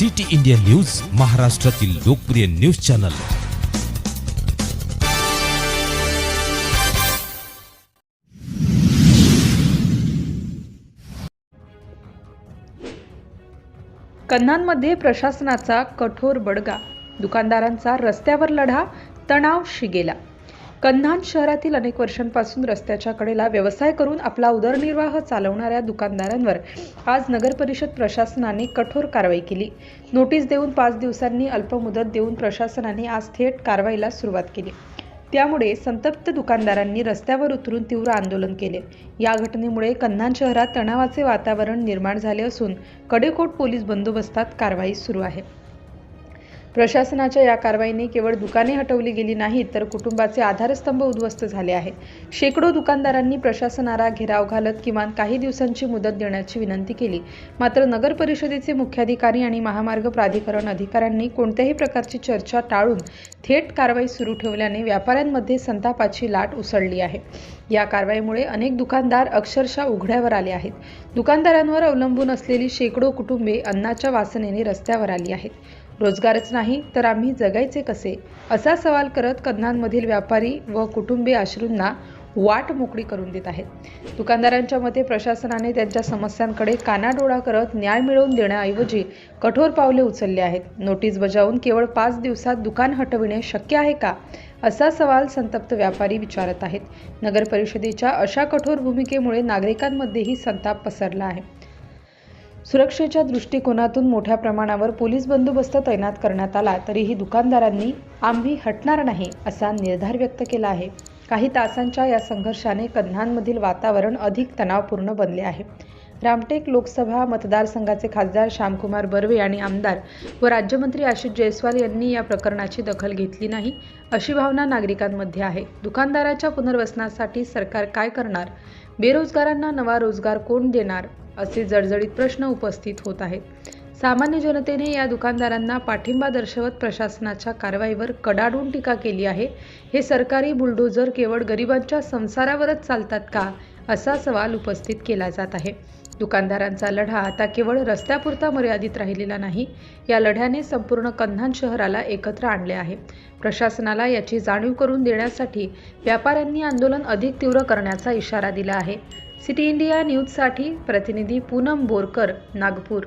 City India news महाराष्ट्रातील लोकप्रिय news channel. कन्नांमध्ये प्रशासनाचा कठोर बडगा. दुकानदारांचा रस्त्यावर लढा तणाव शिगेला. कन्हान शहरातील अनेक वर्षांपासून रस्त्याच्या कडेला व्यवसाय करून आपला उदरनिर्वाह चालवणाऱ्या दुकानदारांवर आज नगर परिषद प्रशासनाने कठोर कारवाई केली. नोटीस देऊन पाच दिवसांनी अल्पमुदत देऊन प्रशासनाने आज थेट कारवाईला सुरुवात केली. त्यामुळे संतप्त दुकानदारांनी रस्त्यावर उतरून तीव्र आंदोलन केले. या घटनेमुळे कन्हान शहरात तणावाचे वातावरण निर्माण झाले असून कडेकोट पोलीस बंदोबस्तात कारवाई सुरू आहे. प्रशासनाच्या या कारवाईने केवळ दुकाने हटवली गेली नाहीत तर कुटुंबाचे आधारस्तंभ उद्ध्वस्त झाले आहे शेकडो दुकानदारांनी प्रशासनाला घेराव घालत किमान काही दिवसांची मुदत देण्याची विनंती केली. मात्र नगर परिषदेचे मुख्याधिकारी आणि महामार्ग प्राधिकरण अधिकाऱ्यांनी कोणत्याही प्रकारची चर्चा टाळून थेट कारवाई सुरू ठेवल्याने व्यापाऱ्यांमध्ये संतापाची लाट उसळली आहे. या कारवाईमुळे अनेक दुकानदार अक्षरशः उघड्यावर आले आहेत. दुकानदारांवर अवलंबून असलेली शेकडो कुटुंबे अन्नाच्या वासनेने रस्त्यावर आली आहेत. रोजगारच नाही तर आम्ही जगायचे कसे? असा सवाल करत कन्हानमधील व्यापारी व कुटुंबीय अश्रूंना वाट मोकळी करून देत आहेत. दुकानदारांच्या मते प्रशासनाने त्यांच्या समस्यांकडे कानाडोळा करत न्याय मिळवून देण्याऐवजी कठोर पावले उचलले आहेत. नोटीस बजावून केवळ पाच दिवसात दुकान हटविणे शक्य आहे का? असा सवाल संतप्त व्यापारी विचारत आहेत. नगर परिषदेच्या अशा कठोर भूमिकेमुळे नागरिकांमध्येही संताप पसरला आहे. सुरक्षेच्या दृष्टिकोनातून मोठ्या प्रमाणावर पोलीस बंदोबस्त तैनात करण्यात आला तरीही दुकानदारांनी आम्ही हटणार नाही असा निर्धार व्यक्त केला आहे. काही तासांच्या या संघर्षाने कन्हानमधील वातावरण अधिक तणावपूर्ण बनले आहे. रामटेक लोकसभा मतदारसंघाचे खासदार श्यामकुमार बर्वे आणि आमदार व राज्यमंत्री आशिष जयस्वाल यांनी या प्रकरणाची दखल घेतली नाही अशी भावना नागरिकांमध्ये आहे. दुकानदाराच्या पुनर्वसनासाठी सरकार काय करणार? बेरोजगारांना नवा रोजगार कोण देणार? असे जडजडीत प्रश्न उपस्थित होत आहेत. सामान्य जनतेने या दुकानदारांना पाठिंबा दर्शवत प्रशासनाच्या कारवाईवर कडाडून टीका केली आहे. हे सरकारी बुलडोझर केवळ गरिबांच्या संसारावरच चालतात का? असा सवाल उपस्थित केला जात आहे. दुकानदारांचा लढा आता केवळ रस्त्यापुरता मर्यादित राहिलेला नाही या लढ्याने संपूर्ण कन्हान शहराला एकत्र आणले आहे. प्रशासनाला याची जाणीव करून देण्यासाठी व्यापाऱ्यांनी आंदोलन अधिक तीव्र करण्याचा इशारा दिला आहे. सिटी इंडिया न्यूजसाठी प्रतिनिधी पूनम बोरकर नागपूर.